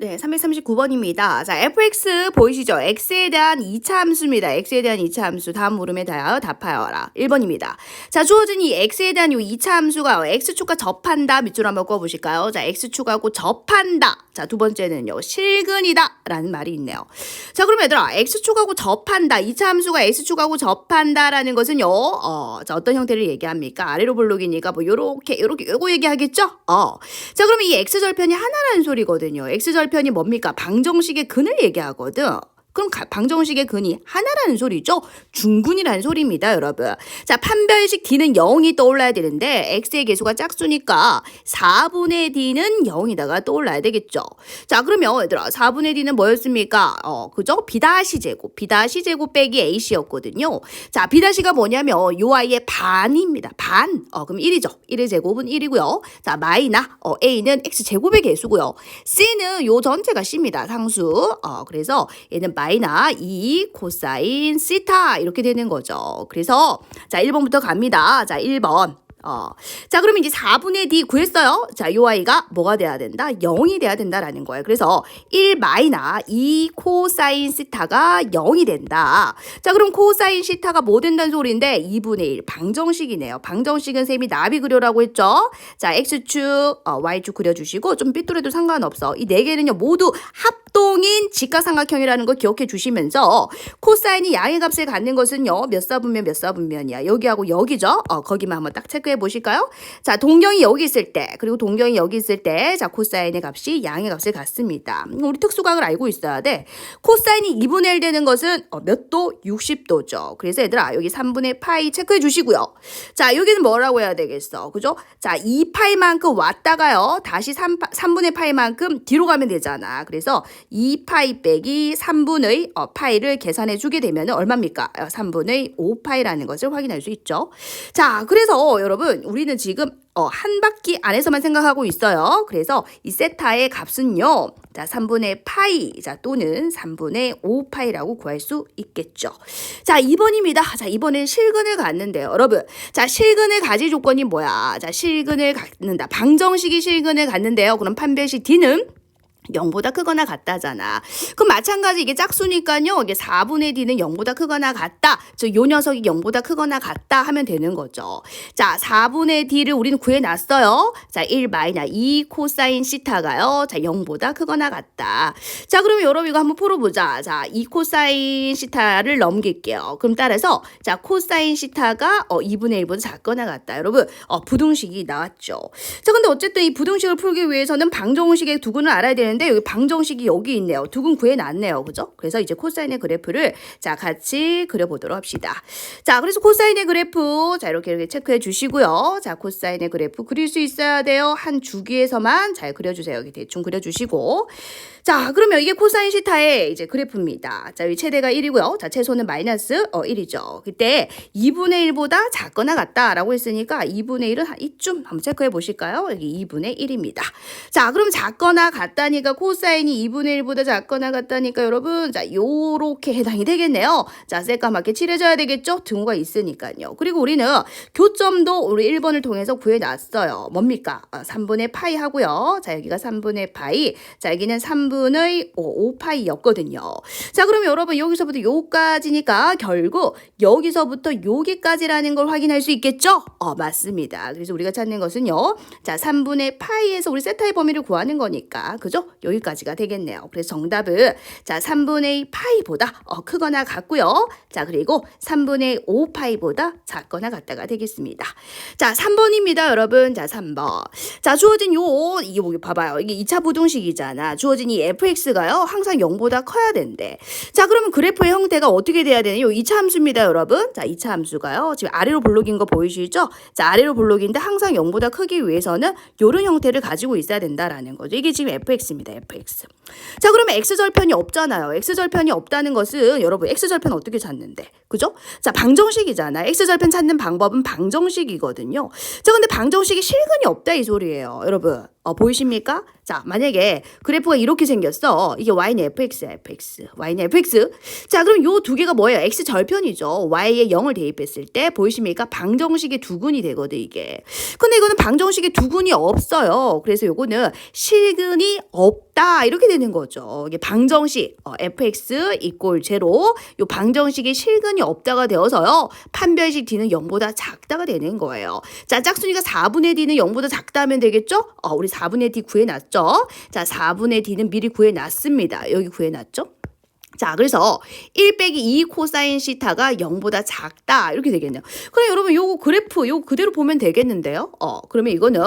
네, 339번입니다. 자, fx 보이시죠? x에 대한 2차 함수입니다. x에 대한 2차 함수. 다음 물음에 대하여 답하여라. 1번입니다. 자, 주어진 이 x에 대한 이 2차 함수가 x축과 접한다. 밑줄 한번 꿔보실까요? 자, x축하고 접한다. 자, 두 번째는요. 실근이다. 라는 말이 있네요. 자, 그럼 얘들아, x축하고 접한다. 2차 함수가 x축하고 접한다라는 것은요. 어, 자, 어떤 형태를 얘기합니까? 아래로 볼록이니까 뭐 요렇게 요렇게 요거 얘기하겠죠? 어. 자, 그러면 이 x절편이 하나라는 소리거든요. x절 편이 뭡니까? 방정식의 근을 얘기하거든. 그럼 가- 방정식의 근이 하나라는 소리죠? 중근이라는 소리입니다, 여러분. 자, 판별식 d는 0이 떠올라야 되는데 x의 개수가 짝수니까 4분의 d는 0이다가 떠올라야 되겠죠. 자, 그러면 얘들아, 4분의 d는 뭐였습니까? 어, 그죠? 비다시 제곱, 비다시 제곱 빼기 ac였거든요. 자, 비다시가 뭐냐면 요 아이의 반입니다. 반. 어, 그럼 1이죠. 1의 제곱은 1이고요. 자, 마이나 어, a는 x 제곱의 개수고요. c는 요 전체가 c입니다. 상수. 어, 그래서 얘는 마이나 2 코사인 시타 이렇게 되는 거죠. 그래서 자, 1번부터 갑니다. 자, 1번. 어. 자, 그러면 이제 4분의 D 구했어요. 자, 요 아이가 뭐가 돼야 된다? 0이 돼야 된다라는 거예요. 그래서 1 마이나 2 코사인 시타가 0이 된다. 자, 그럼 코사인 시타가 뭐 된다는 소리인데 2분의 1 방정식이네요. 방정식은 쌤이 나비 그려라고 했죠. 자, x축, 어, y축 그려주시고 좀 삐뚤어도 상관없어. 이 네 개는요 모두 합 동인 직각삼각형이라는 거 기억해 주시면서 코사인이 양의 값을 갖는 것은요 몇 사분면 몇 사분면이야. 여기하고 여기죠. 어, 거기만 한번 딱 체크해 보실까요? 자, 동경이 여기 있을 때 그리고 동경이 여기 있을 때 자, 코사인의 값이 양의 값을 갖습니다. 음, 우리 특수각을 알고 있어야 돼. 코사인이 2분의 1 되는 것은 어, 몇 도? 60도죠. 그래서 얘들아 여기 3분의 파이 체크해 주시고요. 자, 여기는 뭐라고 해야 되겠어? 그죠? 자, 2파이만큼 왔다가요. 다시 3, 3분의 파이만큼 뒤로 가면 되잖아. 그래서 2파이 빼기 3분의 어, 파이를 계산해 주게 되면 얼마입니까? 어, 3분의 5파이라는 것을 확인할 수 있죠. 자, 그래서 여러분, 우리는 지금 어, 한 바퀴 안에서만 생각하고 있어요. 그래서 이 세타의 값은요. 자, 3분의 파이, 자, 또는 3분의 5파이라고 구할 수 있겠죠. 자, 2번입니다. 자, 이번엔 실근을 갖는데요. 여러분, 자, 실근을 가질 조건이 뭐야? 자, 실근을 갖는다. 방정식이 실근을 갖는데요. 그럼 판별식 D는 0보다 크거나 같다잖아. 그럼 마찬가지 이게 짝수니까요. 이게 4분의 D는 0보다 크거나 같다. 즉, 요 녀석이 0보다 크거나 같다 하면 되는 거죠. 자, 4분의 D를 우리는 구해놨어요. 자, 1 마이너 2 코사인 시타가요. 자, 0보다 크거나 같다. 자, 그러면 여러분 이거 한번 풀어보자. 자, 2 코사인 시타를 넘길게요. 그럼 따라서 자, 코사인 시타가 어, 2분의 1보다 작거나 같다. 여러분, 어, 부등식이 나왔죠. 자, 근데 어쨌든 이 부등식을 풀기 위해서는 방정식의 두근을 알아야 되는데 여기 방정식이 여기 있네요. 두근 구해놨네요. 그죠? 그래서 이제 코사인의 그래프를 자, 같이 그려보도록 합시다. 자, 그래서 코사인의 그래프 자, 이렇게 이렇게 체크해 주시고요. 자, 코사인의 그래프 그릴 수 있어야 돼요. 한 주기에서만 잘 그려주세요. 여기 대충 그려주시고. 자, 그러면 이게 코사인 시타의 이제 그래프입니다. 자, 여기 최대가 1이고요. 자, 최소는 마이너스 어, 1이죠. 그때 2분의 1보다 작거나 같다라고 했으니까 2분의 1은 한 이쯤 한번 체크해 보실까요? 여기 2분의 1입니다. 자, 그럼 작거나 같다 니까 코사인이 2분의 1보다 작거나 같다니까 여러분, 자, 요렇게 해당이 되겠네요. 자, 새까맣게 칠해줘야 되겠죠? 등호가 있으니까요. 그리고 우리는 교점도 우리 1번을 통해서 구해놨어요. 뭡니까? 아, 3분의 파이 하고요. 자, 여기가 3분의 파이. 자, 여기는 3분의 5, 파이였거든요 자, 그러면 여러분 여기서부터 요까지니까 결국 여기서부터 여기까지라는 걸 확인할 수 있겠죠? 어, 맞습니다. 그래서 우리가 찾는 것은요. 자, 3분의 파이에서 우리 세타의 범위를 구하는 거니까. 그죠? 여기까지가 되겠네요. 그래서 정답은 자, 3분의 파이보다 어, 크거나 같고요. 자, 그리고 3분의 5 파이보다 작거나 같다가 되겠습니다. 자, 3번입니다, 여러분. 자, 3번. 자, 주어진 요 이게 뭐 봐봐요. 이게 2차 부등식이잖아. 주어진 이 fx가요. 항상 0보다 커야 된대. 자, 그러면 그래프의 형태가 어떻게 돼야 되나요? 2차 함수입니다, 여러분. 자, 2차 함수가요. 지금 아래로 볼록인 거 보이시죠? 자, 아래로 볼록인데 항상 0보다 크기 위해서는 요런 형태를 가지고 있어야 된다라는 거죠. 이게 지금 fx입니다, fx. 자, 그러면 x절편이 없잖아요. x절편이 없다는 것은 여러분 x절편 어떻게 찾는데? 그죠? 자, 방정식이잖아. x절편 찾는 방법은 방정식이거든요. 자, 근데 방정식이 실근이 없다 이 소리예요. 여러분. 어, 보이십니까? 자, 만약에 그래프가 이렇게 생겼어. 이게 y는 fx야, fx. y는 fx. 자, 그럼 요 두 개가 뭐예요? x 절편이죠. y에 0을 대입했을 때 보이십니까? 방정식의 두근이 되거든, 이게. 근데 이거는 방정식의 두근이 없어요. 그래서 요거는 실근이 없 다. 작다 이렇게 되는 거죠. 이게 방정식 어, fx 이꼴 제로 요 방정식에 실근이 없다가 되어서요. 판별식 d는 0보다 작다가 되는 거예요. 자 짝수니까 4분의 d는 0보다 작다 하면 되겠죠? 어, 우리 4분의 d 구해놨죠? 자 4분의 d는 미리 구해놨습니다. 여기 구해놨죠? 자, 그래서 1 빼기 2 코사인 시타가 0보다 작다. 이렇게 되겠네요. 그럼 여러분 요거 그래프 요거 그대로 보면 되겠는데요. 어, 그러면 이거는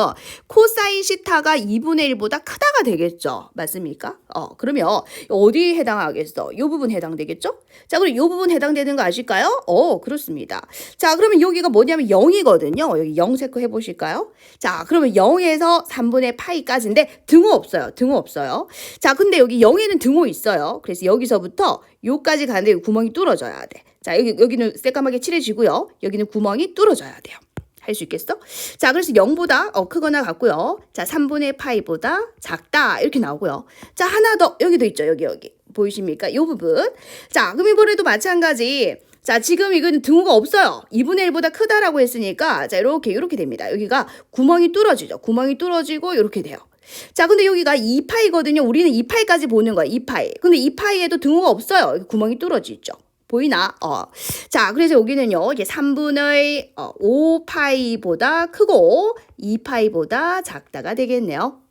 코사인 시타가 2분의 1보다 크다가 되겠죠. 맞습니까? 어, 그러면 어디에 해당하겠어? 요 부분 해당되겠죠? 자, 그럼 요 부분 해당되는 거 아실까요? 어, 그렇습니다. 자, 그러면 여기가 뭐냐면 0이거든요. 여기 0 체크 해 보실까요? 자, 그러면 0에서 3분의 파이까지인데 등호 없어요. 등호 없어요. 자, 근데 여기 0에는 등호 있어요. 그래서 여기서부터 요까지 가는데 구멍이 뚫어져야 돼. 자, 여기 여기는 새까맣게 칠해지고요. 여기는 구멍이 뚫어져야 돼요. 할 수 있겠어? 자, 그래서 0보다 어, 크거나 같고요. 자, 3분의 파이보다 작다. 이렇게 나오고요. 자, 하나 더. 여기도 있죠. 여기, 여기. 보이십니까? 이 부분. 자, 그럼 이번에도 마찬가지. 자, 지금 이거는 등호가 없어요. 2분의 1보다 크다라고 했으니까, 자, 이렇게, 이렇게 됩니다. 여기가 구멍이 뚫어지죠. 구멍이 뚫어지고, 이렇게 돼요. 자, 근데 여기가 2파이거든요. 우리는 2파이까지 보는 거야. 2파이. 근데 2파이에도 등호가 없어요. 구멍이 뚫어지죠. 보이나? 어. 자, 그래서 여기는요. 이제 3분의 어, 5파이보다 크고 2파이보다 작다가 되겠네요.